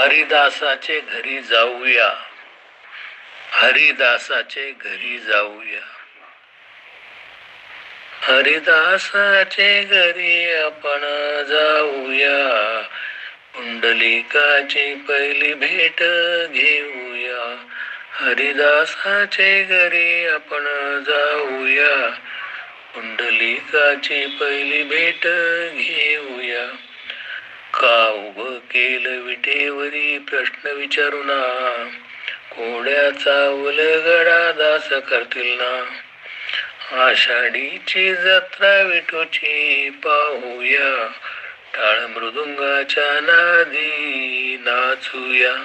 हरिदासाचे घरी जाऊया. हरिदासाचे घरी जाऊया. हरिदासाचे घरी आपण जाऊया. पुंडलिकाची पहिली भेट घेऊया. हरिदासाचे घरी आपण जाऊया. पुंडलिकाची पहिली भेट घेऊया. का उभं केलं विटेवरी प्रश्न विचारू ना. कोड्याचा उलगडा दास करतील ना. आषाढीची जत्रा विठूची पाहूया. टाळ मृदुंगाच्या नादी नाचूया.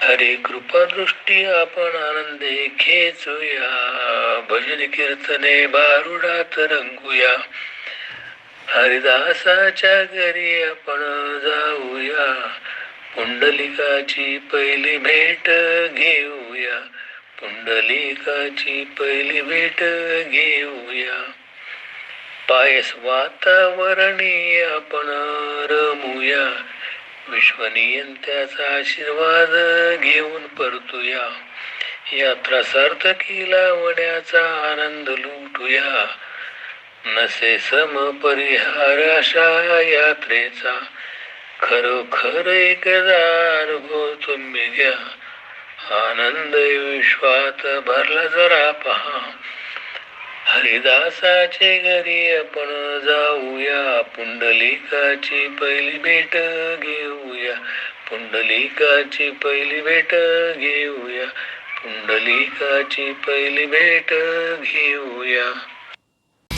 हरे कृपा दृष्टी आपण आनंदे खेचूया. भजन कीर्तने बारुडात रंगूया. हरिदासाच्या घरी आपण जाऊया. पुंडलिकाची पहिली भेट घेऊया. पुंडलिकाची पहिली भेट घेऊया. पायस वातावरणी आपण रमूया. विश्वनियंत्याचा आशीर्वाद घेऊन परतूया. यात्रा सार्थकी लावण्याचा आनंद लुटूया. नसे सम परिहार अशा यात्रेचा खरोखर एकदा अनुभव हो तुम्ही घ्या. आनंद विश्वात भरला जरा पहा. हरिदासाचे घरी आपण जाऊया. पुंडलिकाची पहिली भेट घेऊया. पुंडलिकाची पहिली भेट घेऊया. पुंडलिकाची पहिली भेट घेऊया.